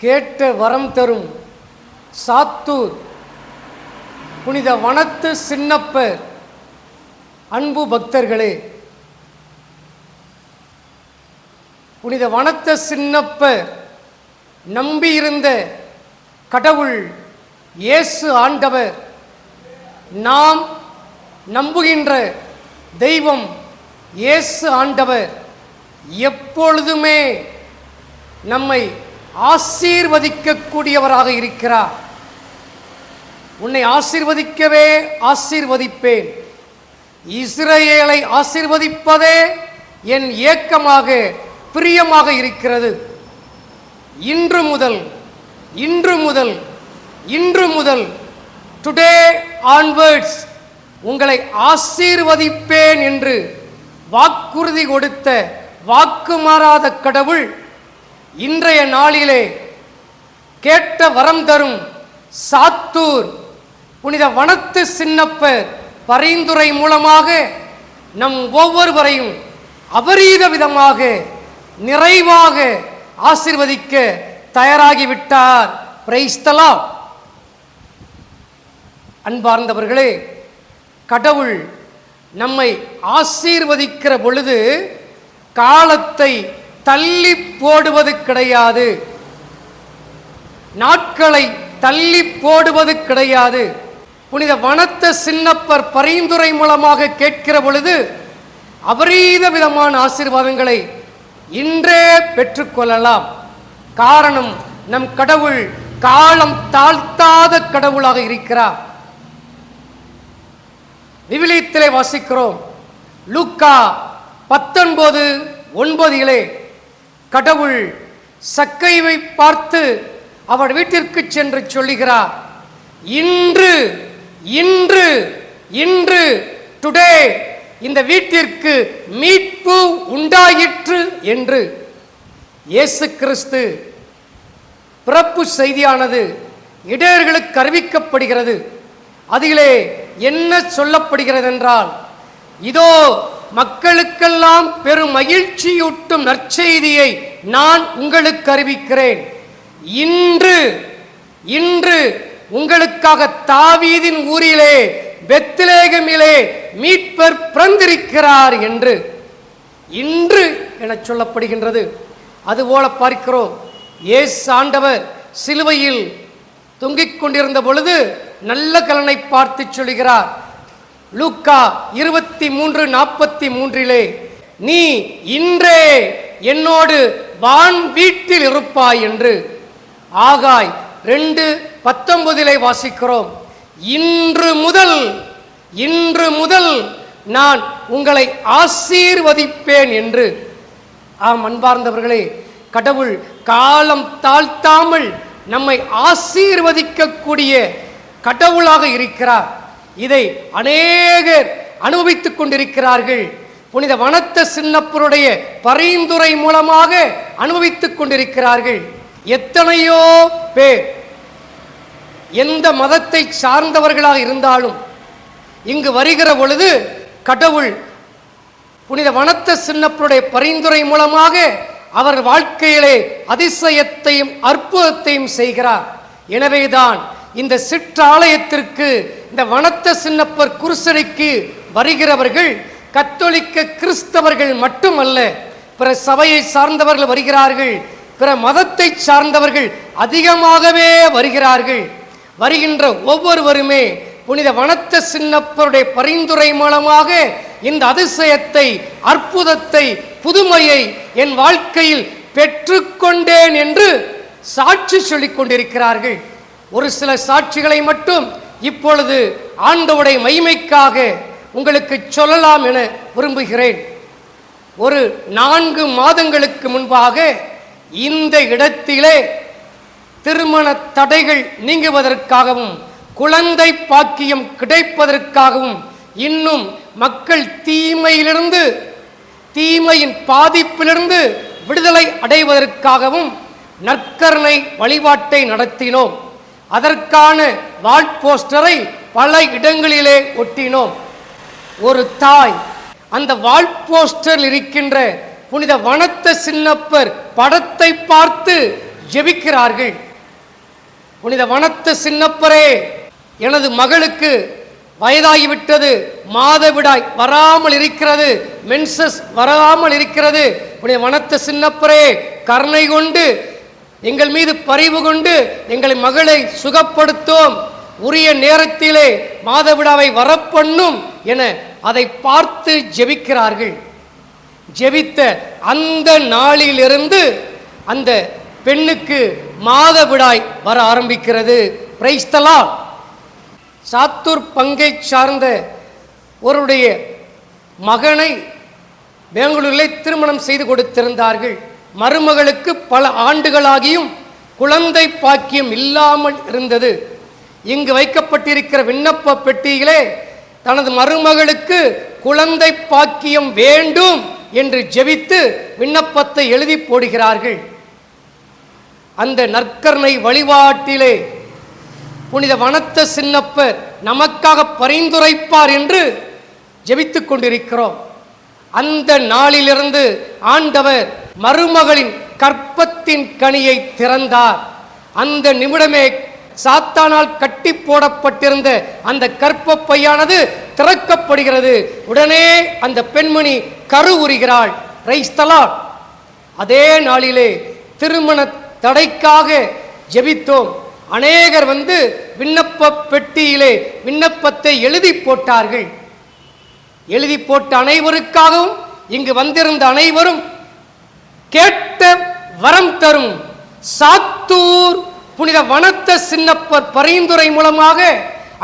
கேட்ட வரம் தரும் சாத்தூர் புனித வனத்து சின்னப்பர் அன்பு பக்தர்களே. புனித வனத்த சின்னப்பர் நம்பியிருந்த கடவுள் இயேசு ஆண்டவர் நாம் நம்புகின்ற தெய்வம் இயேசு ஆண்டவர் எப்பொழுதுமே நம்மை ஆசீர்வதிக்கக்கூடியவராக இருக்கிறார். உன்னை ஆசீர்வதிக்கவே ஆசீர்வதிப்பேன். இஸ்ரேலை ஆசீர்வதிப்பதே என் ஏக்கமாக பிரியமாக இருக்கிறது. இன்று முதல் இன்று முதல் இன்று முதல் டுடே ஆன்வர்ட்ஸ் உங்களை ஆசீர்வதிப்பேன் என்று வாக்குறுதி கொடுத்த வாக்கு மாறாத கடவுள் இன்றைய நாளிலே கேட்ட வரம் தரும் சாத்தூர் புனித வனத்து சின்னப்பர் பரிந்துரை மூலமாக நம் ஒவ்வொருவரையும் அபரீத விதமாக நிறைவாக ஆசிர்வதிக்க தயாராகிவிட்டார். பிரைஸ்தலாம் அன்பார்ந்தவர்களே கடவுள் நம்மை ஆசீர்வதிக்கிற பொழுது காலத்தை தள்ளி போடுவது கிடையாது. நாட்களை தள்ளி போடுவது கிடையாது. புனித வனத்த சின்னப்பர் பரிந்துரை மூலமாக கேட்கிற பொழுது அபரீத விதமான ஆசீர்வாதங்களை இன்றே பெற்றுக்கொள்ளலாம் காரணம் நம் கடவுள் காலம் தாழ்த்தாத கடவுளாக இருக்கிறார். விவிலியத்திலே வாசிக்கிறோம். லூக்கா பத்தொன்பது ஒன்பதிலே கடவுள் சக்கைவை பார்த்து அவர் வீட்டிற்கு சென்று சொல்லுகிறார் இன்று இன்று இன்று டுடே இந்த வீட்டிற்கு மீட்பு உண்டாயிற்று என்று இயேசு கிறிஸ்து பிறப்பு செய்தியானது இடையர்களுக்கு அறிவிக்கப்படுகிறது. அதிலே என்ன சொல்லப்படுகிறது என்றால் இதோ மக்களுக்கெல்லாம் பெரும் மகிழ்ச்சியூட்டும் நற்செய்தியை நான் உங்களுக்கு அறிவிக்கிறேன். இன்று இன்று உங்களுக்காக தாவீதின் ஊரிலே பெத்திலேகமிலே மீட்பர் பிறந்திருக்கிறார் என்று இன்று என சொல்லப்படுகின்றது. அதுபோல பார்க்கிறோம் இயேசு ஆண்டவர் சிலுவையில் தொங்கிக் கொண்டிருந்த பொழுது நல்ல கலனை பார்த்து சொல்கிறார். லூக்கா இருபத்தி மூன்று நாற்பத்தி மூன்றிலே நீ இன்றே என்னோடு வான் வீட்டில் இருப்பாய் என்று ஆகாய் ரெண்டு பத்தொன்பதிலே வாசிக்கிறோம். இன்று முதல் இன்று முதல் நான் உங்களை ஆசீர்வதிப்பேன் என்று. ஆம் அன்பார்ந்தவர்களே கடவுள் காலம் தாழ்த்தாமல் நம்மை ஆசீர்வதிக்கக்கூடிய கடவுளாக இருக்கிறார். இதை அநேகர் அனுபவித்துக் கொண்டிருக்கிறார்கள். புனித வனத்த சின்னப்பருடைய பரிந்துரை மூலமாக அனுபவித்துக் கொண்டிருக்கிறார்கள். எத்தனையோ பேர் எந்த மதத்தை சார்ந்தவர்களாக இருந்தாலும் இங்கு வருகிற பொழுது கடவுள் புனித வனத்த சின்னப்பருடைய பரிந்துரை மூலமாக அவர் வாழ்க்கையிலே அதிசயத்தையும் அற்புதத்தையும் செய்கிறார். எனவேதான் இந்த சிற்றாலயத்திற்கு இந்த வனத்த சின்னப்பர் குருசடிக்கு வருகிறவர்கள் கத்தோலிக்க கிறிஸ்தவர்கள் மட்டுமல்ல பிற சபையை சார்ந்தவர்கள் வருகிறார்கள் பிற மதத்தை சார்ந்தவர்கள் அதிகமாகவே வருகிறார்கள். வருகின்ற ஒவ்வொருவருமே புனித வனத்த சின்னப்பருடைய பரிந்துரை மூலமாக இந்த அதிசயத்தை அற்புதத்தை புதுமையை என் வாழ்க்கையில் பெற்றுக்கொண்டேன் என்று சாட்சி சொல்லிக் கொண்டிருக்கிறார்கள். ஒரு சில சாட்சிகளை மட்டும் இப்பொழுது ஆண்டவுடைய மைமைக்காக உங்களுக்கு சொல்லலாம் என விரும்புகிறேன். ஒரு நான்கு மாதங்களுக்கு முன்பாக இந்த இடத்திலே திருமண தடைகள் நீங்குவதற்காகவும் குழந்தை பாக்கியம் கிடைப்பதற்காகவும் இன்னும் மக்கள் தீமையிலிருந்து தீமையின் பாதிப்பிலிருந்து விடுதலை அடைவதற்காகவும் நற்கருணை வழிபாட்டை நடத்தினோம். அதற்கான வால் போஸ்டரை பல இடங்களிலே ஒட்டினோம். ஒரு தாய் அந்த வால் போஸ்டரில் இருக்கின்ற புனித வனத்த சின்னப்பர் படத்தை பார்த்து ஜெபிக்கிறார்கள். புனித வனத்து சின்னப்பரே எனது மகளுக்கு வயதாகிவிட்டது மாதவிடாய் வராமல் இருக்கிறது மென்சஸ் வராமல் இருக்கிறது. புனித வனத்து சின்னப்பரே கருணை கொண்டு எங்கள் மீது பரிவு கொண்டு எங்களை மகளை சுகப்படுத்தும். உரிய நேரத்திலே மாதவிடாவை வரப்பண்ணும் என அதை பார்த்து ஜெபிக்கிறார்கள். ஜெபித்த அந்த நாளிலிருந்து அந்த பெண்ணுக்கு மாதவிடாய் வர ஆரம்பிக்கிறது. பிரைஸ்தலா சாத்தூர் பங்கை சார்ந்த ஒருடைய மகனை பெங்களூரில் திருமணம் செய்து கொடுத்திருந்தார்கள். மருமகளுக்கு பல ஆண்டுகளாகியும் குழந்தை பாக்கியம் இல்லாமல் இருந்தது. இங்கு வைக்கப்பட்டிருக்கிற விண்ணப்ப பெட்டியிலே தனது மருமகளுக்கு குழந்தை பாக்கியம் வேண்டும் என்று ஜெபித்து விண்ணப்பத்தை எழுதி போடுகிறார்கள். அந்த நற்கர்ணை வழிபாட்டிலே புனித வனத்த சின்னப்பர் நமக்காக பரிந்துரைப்பார் என்று ஜெபித்துக் கொண்டிருக்கிறோம். அந்த நாளிலிருந்து ஆண்டவர் மருமகளின் கற்பத்தின் கனியை திறந்தார். அந்த நிமிடமே சாத்தானால் கட்டி போடப்பட்டிருந்த அந்த கற்ப பையானது திறக்கப்படுகிறது. உடனே அந்த பெண்மணி கருவுறுகிறாள் ரைஸ்தலா அதே நாளிலே திருமண தடைக்காக ஜெபித்தோம். அநேகர் வந்து விண்ணப்ப பெட்டியிலே விண்ணப்பத்தை எழுதி போட்டார்கள். எழுதி போட்ட அனைவருக்காகவும் இங்கு வந்திருந்த அனைவரும் கேட்ட வரம் தரும் சாத்தூர் புனித வனத்த சின்னப்பர் பரிந்துரை மூலமாக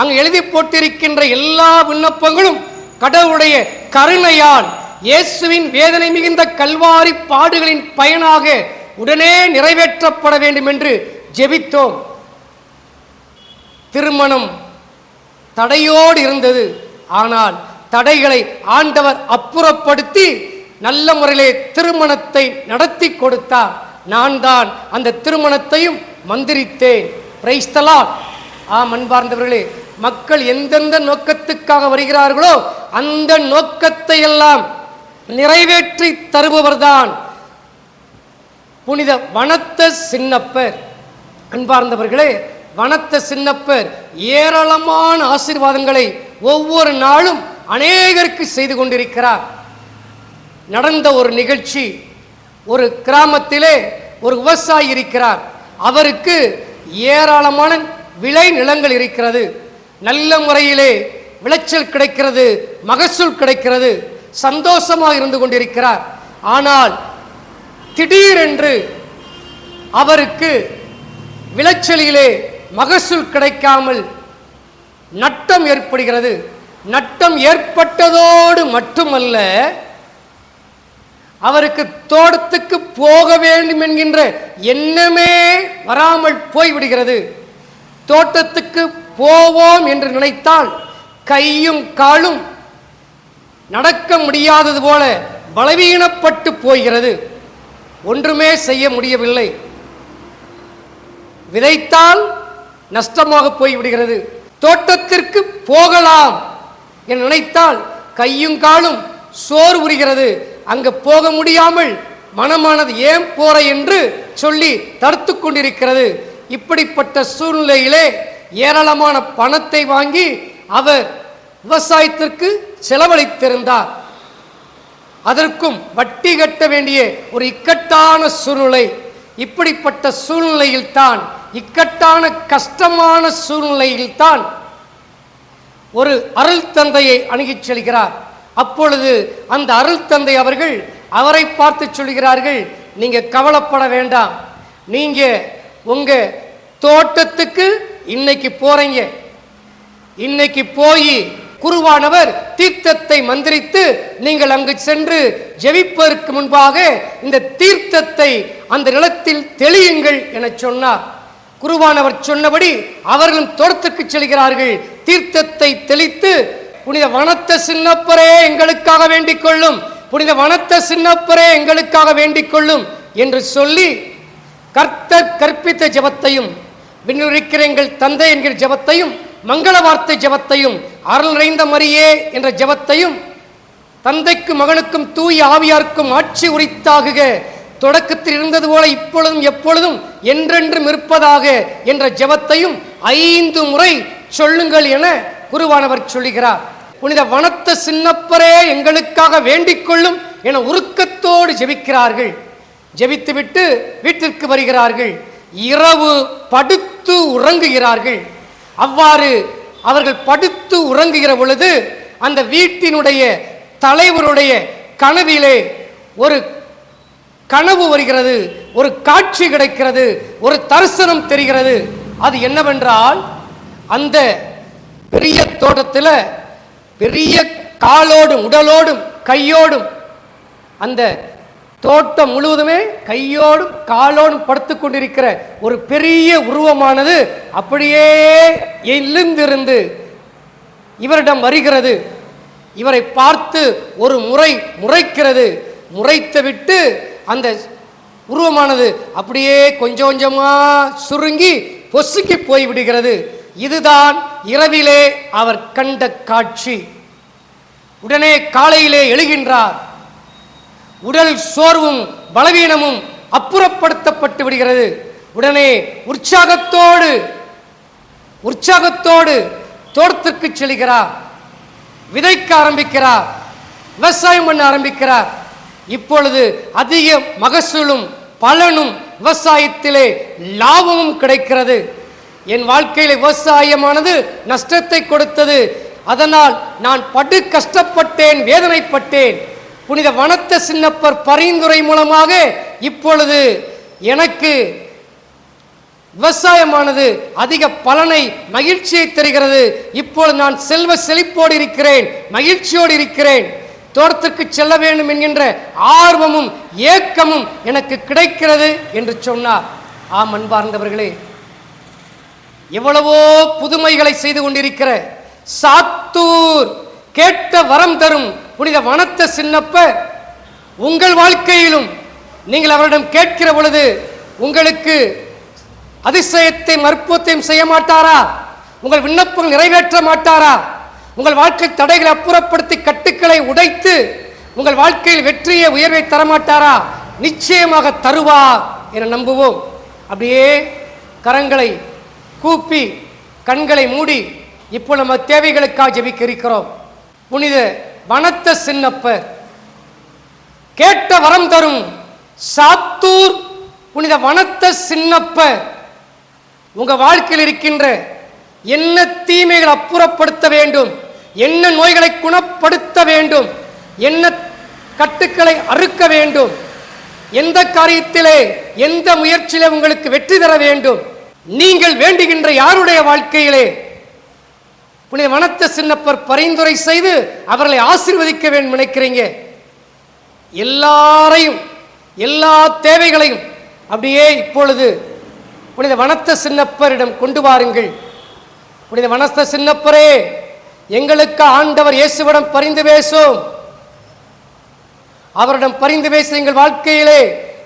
அங்கு எழுதி போட்டிருக்கின்ற எல்லா விண்ணப்பங்களும் கடவுளுடைய கருணையால் இயேசுவின் வேதனை மிகுந்த கல்வாரி பாடுகளின் பயனாக உடனே நிறைவேற்றப்பட வேண்டும் என்று ஜெபித்தோம். திருமணம் தடையோடு இருந்தது. ஆனால் தடைகளை ஆண்டவர் அப்புறப்படுத்தி நல்ல முறையிலே திருமணத்தை நடத்தி கொடுத்தார். நான் தான் அந்த திருமணத்தையும் மந்திரித்தேன். பிரைஸ்தலா ஆம் அன்பார்ந்தவர்களே மக்கள் எந்தெந்த நோக்கத்துக்காக வருகிறார்களோ அந்த நோக்கத்தை எல்லாம் நிறைவேற்றி தருபவர்தான் புனித வனத்த சின்னப்பர். அன்பார்ந்தவர்களே வனத்த சின்னப்பர் ஏராளமான ஆசீர்வாதங்களை ஒவ்வொரு நாளும் அநேகருக்கு செய்து கொண்டிருக்கிறார். நடந்த ஒரு நிகழ்ச்சி. ஒரு கிராமத்திலே ஒரு விவசாயி இருக்கிறார். அவருக்கு ஏராளமான விளை நிலங்கள் இருக்கிறது. நல்ல முறையிலே விளைச்சல் கிடைக்கிறது மகசூல் கிடைக்கிறது சந்தோஷமாக இருந்து கொண்டிருக்கிறார். ஆனால் திடீரென்று அவருக்கு விளைச்சலிலே மகசூல் கிடைக்காமல் நட்டம் ஏற்படுகிறது. நட்டம் ஏற்பட்டதோடு மட்டுமல்ல அவருக்கு தோட்டத்துக்கு போக வேண்டும் என்கின்ற எண்ணமே வராமல் போய்விடுகிறது. தோட்டத்துக்கு போவோம் என்று நினைத்தால் கையும் காலும் நடக்க முடியாதது போல பலவீனப்பட்டு போகிறது. ஒன்றுமே செய்ய முடியவில்லை. விதைத்தால் நஷ்டமாக போய்விடுகிறது. தோட்டத்திற்கு போகலாம் என்று நினைத்தால் கையும் காலும் சோறு உரிகிறது அங்க போக முடியாமல் மனமானது ஏன் போற என்று சொல்லி தடுத்து கொண்டிருக்கிறது. இப்படிப்பட்ட சூழ்நிலையிலே ஏராளமான பணத்தை வாங்கி அவர் விவசாயத்திற்கு செலவழித்திருந்தார். அதற்கும் வட்டி கட்ட வேண்டிய ஒரு இக்கட்டான சூழ்நிலை. இப்படிப்பட்ட சூழ்நிலையில் தான் இக்கட்டான கஷ்டமான சூழ்நிலையில் தான் ஒரு அருள் தந்தையை அணுகிச் செல்கிறார். அப்பொழுது அந்த அருள் தந்தை அவர்கள் அவரை பார்த்து சொல்கிறார்கள் நீங்க கவலைப்பட வேண்டாம். நீங்க உங்க தோட்டத்துக்கு இன்னைக்கு போறீங்க. இன்னைக்கு போய் குருவானவர் தீர்த்தத்தை மந்திரித்து நீங்கள் அங்கு சென்று ஜெபிப்பதற்கு முன்பாக இந்த தீர்த்தத்தை அந்த நிலத்தில் தெளியுங்கள் என சொன்னார். குருவானவர் சொன்னபடி அவர்களும் தோட்டத்துக்கு செல்கிறார்கள். தீர்த்தத்தை தெளித்து புனித வனத்த சின்னப்பரே எங்களுக்காக வேண்டிக் கொள்ளும் புனித வனத்த சின்னப்பரே எங்களுக்காக வேண்டிக் கொள்ளும் என்று சொல்லி கர்த்தர் கற்பித்த ஜெபத்தையும் விண்ணுரிக்கிற எங்கள் தந்தை என்கிற ஜெபத்தையும் மங்கள வார்த்தை ஜெபத்தையும் அருள் நிறைந்த மரியே என்ற ஜெபத்தையும் தந்தைக்கும் மகனுக்கும் தூய் ஆவியாருக்கும் ஆட்சி உரித்தாகுக. தொடக்கத்தில் இருந்தது போல இப்பொழுதும் எப்பொழுதும் என்றென்றும் இருப்பதாக என்ற ஜெபத்தையும் ஐந்து முறை சொல்லுங்கள் என குருவானவர் சொல்லுகிறார் புனித வனத்த சின்னப்பரே எங்களுக்காக வேண்டிக் கொள்ளும் என உருக்கத்தோடு ஜெபிக்கிறார்கள். ஜெபித்துவிட்டு வீட்டிற்கு வருகிறார்கள். இரவு படுத்து உறங்குகிறார்கள். அவ்வாறு அவர்கள் படுத்து உறங்குகிற பொழுது அந்த வீட்டினுடைய தலைவருடைய கனவிலே ஒரு கனவு வருகிறது ஒரு காட்சி கிடைக்கிறது ஒரு தரிசனம் தெரிகிறது. அது என்னவென்றால் அந்த பெரிய தோட்டத்தில் பெரிய காலோடும் உடலோடும் கையோடும் அந்த தோட்டம் முழுவதுமே கையோடும் காலோடும் படுத்து கொண்டிருக்கிற ஒரு பெரிய உருவமானது அப்படியே எழுந்திருந்து இவரிடம் வருகிறது. இவரை பார்த்து ஒரு முறை முறைக்கிறது. முறைத்து விட்டு அந்த உருவமானது அப்படியே கொஞ்சம் கொஞ்சமாக சுருங்கி பொசுக்கி போய் விடுகிறது. இதுதான் இரவிலே அவர் கண்ட காட்சி. உடனே காலையிலே எழுகின்றார். உடல் சோர்வும் பலவீனமும் அப்புறப்படுத்தப்பட்டு விடுகிறது. உடனே உற்சாகத்தோடு உற்சாகத்தோடு தோட்டத்திற்கு செல்கிறார். விதைக்க ஆரம்பிக்கிறார். விவசாயம் பண்ண ஆரம்பிக்கிறார். இப்பொழுது அதிக மகசூலும் பலனும் விவசாயத்திலே லாபமும் கிடைக்கிறது. என் வாழ்க்கையில் விவசாயமானது நஷ்டத்தை கொடுத்தது. அதனால் நான் படு கஷ்டப்பட்டேன் வேதனைப்பட்டேன். புனித வனத்த சின்னப்பர் பரிந்துரை மூலமாக இப்பொழுது எனக்கு விவசாயமானது அதிக பலனை மகிழ்ச்சியை தருகிறது. இப்பொழுது நான் செல்வ செழிப்போடு இருக்கிறேன் மகிழ்ச்சியோடு இருக்கிறேன். தோட்டத்துக்கு செல்ல வேண்டும் என்கின்ற ஆர்வமும் ஏக்கமும் எனக்கு கிடைக்கிறது என்று சொன்னார். ஆம் அன்பார்ந்தவர்களே எவ்வளவோ புதுமைகளை செய்து கொண்டிருக்கிற சாத்தூர் கேட்ட வரம் தரும் புனித வனத்த சின்னப்ப உங்கள் வாழ்க்கையிலும் நீங்கள் அவரிடம் கேட்கிற பொழுது உங்களுக்கு அதிசயத்தை அற்புதத்தையும் செய்ய மாட்டாரா? உங்கள் விண்ணப்பங்கள் நிறைவேற்ற மாட்டாரா? உங்கள் வாழ்க்கை தடைகளை அப்புறப்படுத்தி கட்டுக்களை உடைத்து உங்கள் வாழ்க்கையில் வெற்றியை உயர்வை தரமாட்டாரா நிச்சயமாக தருவார் என நம்புவோம். அப்படியே கரங்களை கூப்பி கண்களை மூடி இப்போ நம்ம தேவைகளுக்காக ஜபிக்க இருக்கிறோம் புனித வனத்த சின்னப்பர் கேட்ட வரம் தரும் சாத்தூர் புனித வனத்த சின்னப்பர் உங்க வாழ்க்கையில் இருக்கின்ற என்ன தீமைகளை அப்புறப்படுத்த வேண்டும் என்ன நோய்களை குணப்படுத்த வேண்டும் என்ன கட்டுக்களை அறுக்க வேண்டும் எந்த காரியத்திலே எந்த முயற்சியிலே உங்களுக்கு வெற்றி தர வேண்டும் நீங்கள் வேண்டுகின்ற யாருடைய வாழ்க்கையிலே? புனித வனத்த சின்னப்பர் பரிந்துரை செய்து அவர்களை ஆசிர்வதிக்க வேண்டும் நினைக்கிறீங்க. எல்லாரையும் எல்லா தேவைகளையும் அப்படியே இப்பொழுது புனித வனத்த சின்னப்பரிடம் கொண்டு வாருங்கள். புனித வனத்த சின்னப்பரே எங்களுக்கு ஆண்டவர் இயேசுவிடம் பரிந்து பேசும். அவரிடம் பரிந்து பேச எங்கள் வாழ்க்கையிலே.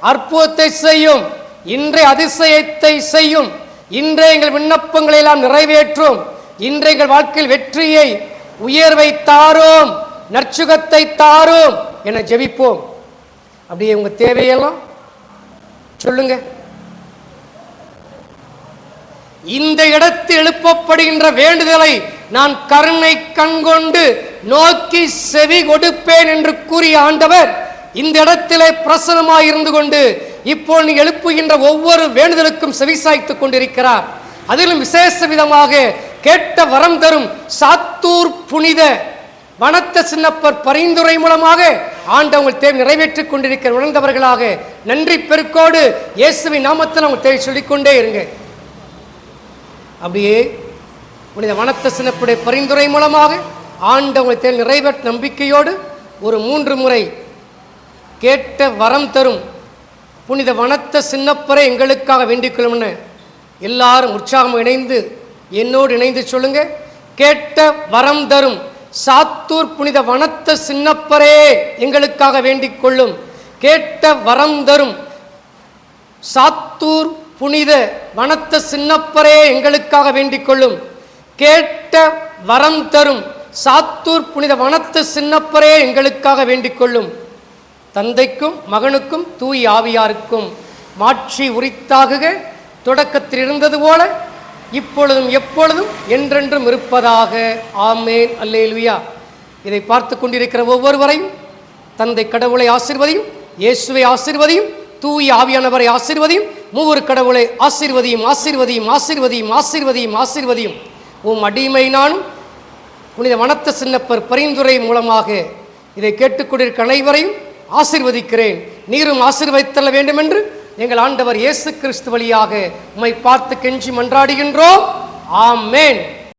அற்புதத்தை செய்யும் இன்றைய அதிசயத்தை செய்யும். இன்றைய எங்கள் விண்ணப்பங்களை எல்லாம் நிறைவேற்றும். இன்றைய எங்கள் வாழ்க்கையில் வெற்றியை உயர்வை தாரும். நற்சுகத்தை தாரும். என ஜெபிப்போம். அப்படியே உங்க தேவையெல்லாம் சொல்லுங்க. இந்த இடத்தில் எழுப்பப்படுகின்ற வேண்டுதலை நான் கருணை கண்கொண்டு நோக்கி செவி கொடுப்பேன் என்று கூறிய ஆண்டவர் இந்த இடத்திலே பிரசனமாய் இருந்து கொண்டு இப்போ நீ எழுப்புகின்ற ஒவ்வொரு வேண்டுதலுக்கும் செவிசாய்த்துக் கொண்டிருக்கிறார். அதிலும் விசேஷ விதமாக கேட்ட வரம் தரும் சாத்தூர் புனித வனத்த சின்னப்பர் பரிந்துரை மூலமாக ஆண்டவங்கள் தேவை நிறைவேற்றிக் கொண்டிருக்கிற உணர்ந்தவர்களாக நன்றி பெருக்கோடு இயேசுவின் நாமத்தில் அவங்க தேவை சொல்லிக்கொண்டே இருங்க. அப்படியே புனித வனத்த சின்னப்புடைய பரிந்துரை மூலமாக ஆண்டவங்களை தேவை நிறைவேற்ற நம்பிக்கையோடு ஒரு மூன்று முறை கேட்ட வரம் தரும் புனித வனத்த சின்னப்பரை எங்களுக்காக வேண்டிக் கொள்ளும்னு எல்லாரும் உற்சாகம் இணைந்து என்னோடு இணைந்து சொல்லுங்க. கேட்ட வரம் தரும் சாத்தூர் புனித வனத்த சின்னப்பரே எங்களுக்காக வேண்டிக் கொள்ளும் கேட்ட வரம் தரும் சாத்தூர் புனித வனத்த சின்னப்பரே எங்களுக்காக வேண்டிக் கொள்ளும் கேட்ட வரம் தரும் சாத்தூர் புனித வனத்த சின்னப்பரே எங்களுக்காக வேண்டிக் கொள்ளும் தந்தைக்கும் மகனுக்கும் தூய் ஆவியாருக்கும் மாட்சி உரித்தாகுக. தொடக்கத்தில் இருந்தது போல இப்பொழுதும் எப்பொழுதும் என்றென்றும் இருப்பதாக. ஆமேன். அல்லேலுயா. இதை பார்த்து கொண்டிருக்கிற ஒவ்வொருவரையும் தந்தை கடவுளை ஆசிர்வதியும் இயேசுவை ஆசிர்வதியும் தூய் ஆவியானவரை ஆசிர்வதியும் மூவர் கடவுளை ஆசிர்வதியும் ஆசிர்வதியும் ஆசிர்வதியும் ஆசிர்வதியும் ஆசிர்வதியும். உம் அடிமை நானும் புனித வனத்த சின்னப்பர் பரிந்துரை மூலமாக இதை கேட்டுக்கொண்டிருக்க அனைவரையும் ஆசிர்வதிக்கிறேன். நீரும் ஆசீர்வதித்தள்ள வேண்டும் என்று எங்கள் ஆண்டவர் இயேசு கிறிஸ்து வழியாக உம்மை பார்த்து கெஞ்சி மன்றாடுகின்றோம். ஆமேன்.